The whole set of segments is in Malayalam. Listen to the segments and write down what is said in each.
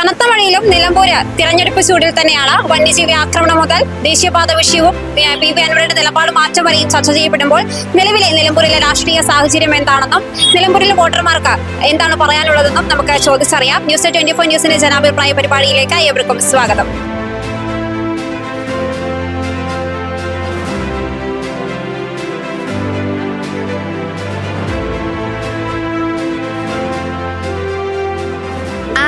കനത്ത മഴയിലും നിലമ്പൂര് തിരഞ്ഞെടുപ്പ് ചൂടിൽ തന്നെയാണ് വന്യജീവി ആക്രമണം മുതൽ ദേശീയപാത വിഷയവും പി വി അൻവറുടെ നിലപാട് മാറ്റം വരെയും ചർച്ച ചെയ്യപ്പെടുമ്പോൾ നിലവിലെ നിലമ്പൂരിലെ രാഷ്ട്രീയ സാഹചര്യം എന്താണെന്നും നിലമ്പൂരിലെ വോട്ടർമാർക്ക് എന്താണ് പറയാനുള്ളതെന്നും നമുക്ക് ചോദിച്ചറിയാം. ന്യൂസ് ട്വന്റി ഫോർ ന്യൂസിന്റെ ജനാഭിപ്രായ പരിപാടിയിലേക്ക് ഏവർക്കും സ്വാഗതം.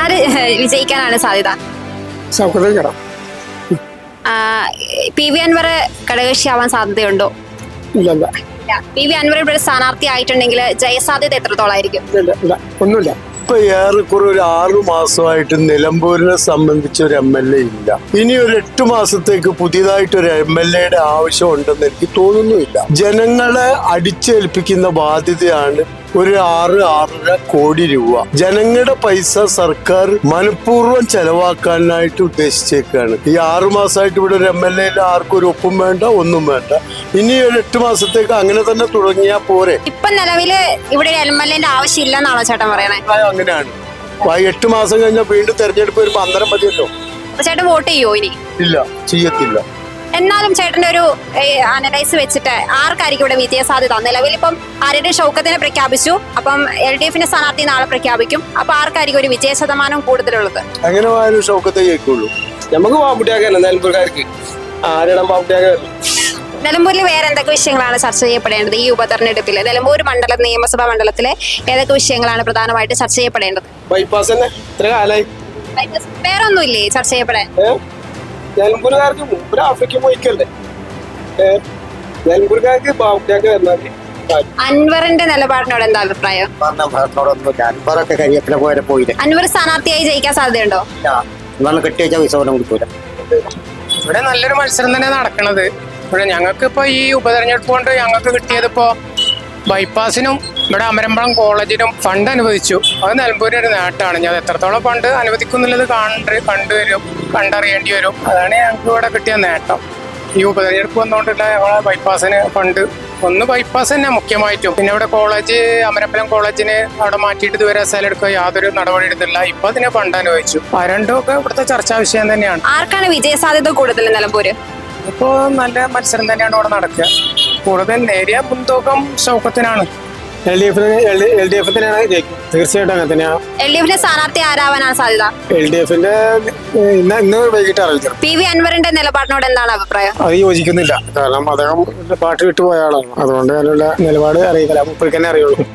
ആര് വിജയിക്കാനാണ് സാധ്യത? പി വി അൻവർ ഘടകകക്ഷിയാവാൻ സാധ്യതയുണ്ടോ? ഇല്ലല്ല പി വി അൻവർ ഇവിടെ സ്ഥാനാർത്ഥി ആയിട്ടുണ്ടെങ്കിൽ ജയസാധ്യത എത്രത്തോളായിരിക്കും ഇല്ല ഇല്ല ഒന്നുമില്ല. ഇപ്പൊ ഏറെക്കുറെ ഒരു ആറു മാസമായിട്ട് നിലമ്പൂരിനെ സംബന്ധിച്ച് ഒരു എം എൽ എ ഇല്ല. ഇനി ഒരു എട്ട് മാസത്തേക്ക് പുതിയതായിട്ട് ഒരു എം എൽ എയുടെ ആവശ്യം ഉണ്ടെന്ന് എനിക്ക് തോന്നുന്നുമില്ല. ജനങ്ങളെ അടിച്ചേൽപ്പിക്കുന്ന ബാധ്യതയാണ് ഒരു ആറ് ആറര കോടി രൂപ. ജനങ്ങളുടെ പൈസ സർക്കാർ മനഃപൂർവം ചെലവാക്കാനായിട്ട് ഉദ്ദേശിച്ചേക്കാണ്. ഈ ആറു മാസമായിട്ട് ഇവിടെ ഒരു എം എൽ എ ആർക്കും ഒരു ഒപ്പും വേണ്ട ഒന്നും വേണ്ട. ഇനി ഒരു എട്ട് മാസത്തേക്ക് അങ്ങനെ തന്നെ തുടങ്ങിയാ പോരെ. ഇപ്പൊ നിലവിൽ ഇവിടെ എം എൽ എന്റെ ആവശ്യമില്ലെന്നാണോ ചേട്ടൻ പറയണേ? അങ്ങനെയാണ്. എട്ട് മാസം കഴിഞ്ഞാൽ വീണ്ടും തെരഞ്ഞെടുപ്പ് വരുമ്പോ അന്നേരം മതിയല്ലോ. അപ്പൊ ചേട്ടൻ വോട്ട് ചെയ്യോ ഇനി? ഇല്ല ചെയ്യത്തില്ല. എന്നാലും ചേട്ടന്റെ ഒരു അനലൈസ് വെച്ചിട്ട് ആർക്കായിരിക്കും ഇവിടെ വിജയ സാധ്യത നിലവിൽ ഇപ്പം ആരുടെ ഷൗക്കത്തിനെ പ്രഖ്യാപിച്ചു? അപ്പം എൽ ഡി എഫിന്റെ സ്ഥാനാർത്ഥി നാളെ പ്രഖ്യാപിക്കും. അപ്പൊ ആർക്കായിരിക്കും ഒരു വിജയ ശതമാനം കൂടുതലുള്ളത് അങ്ങനെ ഷൗക്കത്തെ ജയിക്കുള്ളൂ. നമുക്ക് പാവക്കുട്ടിയാക്കല്ല നിലമ്പൂർക്കാർക്ക് ആരിടാൻ പാവക്കുട്ടിയാക്കല്ല നിലമ്പൂരിൽ വേറെ എന്തൊക്കെ വിഷയങ്ങളാണ് ചർച്ച ചെയ്യപ്പെടേണ്ടത് ഈ ഉപതെരഞ്ഞെടുപ്പിൽ നിലമ്പൂർ മണ്ഡല നിയമസഭാ മണ്ഡലത്തിലെ ഏതൊക്കെ വിഷയങ്ങളാണ് പ്രധാനമായിട്ട് ചർച്ച ചെയ്യപ്പെടേണ്ടത്? ബൈപ്പാസ് തന്നെ? ഇത്ര കാലായി. വേറെ ഒന്നുമില്ലേ ചർച്ച ചെയ്യപ്പെടാൻ? ഏ? മുമ്പ് ആഫ്രിക്ക പോയിക്കല്ലേ ഏ? നിലമ്പൂർക്കാർക്ക് പാവക്കുട്ടിയാക്ക് വന്നാൽ അൻവറിന്റെ നിലപാടിനോട് എന്താ അഭിപ്രായം? അൻപറൊക്കെ കരിയപ്പിലെ പോലെ പോയില്ല? അൻവർ സ്ഥാനാർത്ഥിയായി ജയിക്കാൻ സാധ്യതയുണ്ടോ? പൈസ പോലും കൊടുക്കൂല. ഇവിടെ നല്ലൊരു മത്സരം തന്നെ നടക്കണത്. ഇവിടെ ഞങ്ങൾക്ക് ഇപ്പോൾ ഈ ഉപതെരഞ്ഞെടുപ്പ് കൊണ്ട് ഞങ്ങൾക്ക് കിട്ടിയതിപ്പോൾ ബൈപ്പാസിനും ഇവിടെ അമരമ്പളം കോളേജിനും ഫണ്ട് അനുവദിച്ചു. അത് നിലമ്പൂരിന്റെ ഒരു നേട്ടമാണ് ഞാൻ എത്രത്തോളം ഫണ്ട് അനുവദിക്കുന്നുള്ളത് കണ്ട് കണ്ടുവരും കണ്ടറിയേണ്ടി വരും. അതാണ് ഞങ്ങൾക്ക് ഇവിടെ കിട്ടിയ നേട്ടം. ഈ ഉപതെരഞ്ഞെടുപ്പ് വന്നുകൊണ്ടുള്ള ഞങ്ങളെ ബൈപ്പാസിന് ഫണ്ട് ഒന്ന് ബൈപ്പാസ് തന്നെ മുഖ്യമായിട്ടും. പിന്നെ ഇവിടെ കോളേജ് അമരപ്പലം കോളേജിന് അവിടെ മാറ്റിയിട്ട് ഇതുവരെ സ്ഥലം എടുക്കുക യാതൊരു നടപടി എടുത്തില്ല ഇപ്പൊ അതിനെ ഫണ്ട് അനുവദിച്ചു. ആ രണ്ടും ഒക്കെ ഇവിടുത്തെ ചർച്ചാ വിഷയം തന്നെയാണ്. ആർക്കാണ് വിജയ സാധ്യത കൂടുതൽ നിലമ്പൂര്? ഇപ്പോ നല്ല മത്സരം തന്നെയാണ് അവിടെ നടക്കുക. കൂടുതൽ നേരിയ മുൻതൂക്കം ഷൗക്കത്തിനാണ്. എൽ ഡി എഫിന് എൽ ഡി എഫ് തന്നെയാണ് ജയിക്കും തീർച്ചയായിട്ടും അങ്ങനെ തന്നെയാ. എൽ ഡി എഫിന്റെ സ്ഥാനാർത്ഥി ആരാവാനാണ് സാധ്യത? എൽ ഡി എഫിന്റെ ഇന്ന് ഇന്ന് വൈകിട്ട് അറിയിക്കണം പി വി അൻവറിന്റെ നിലപാടിനോട് എന്താണ് അഭിപ്രായം? അത് യോജിക്കുന്നില്ല. കാരണം അദ്ദേഹം പാട്ട് വിട്ടുപോയ ആളാണ്. അതുകൊണ്ട് അതിനുള്ള നിലപാട് അറിയിക്കില്ല അപ്പോഴേക്കന്നെ തന്നെ അറിയുള്ളൂ.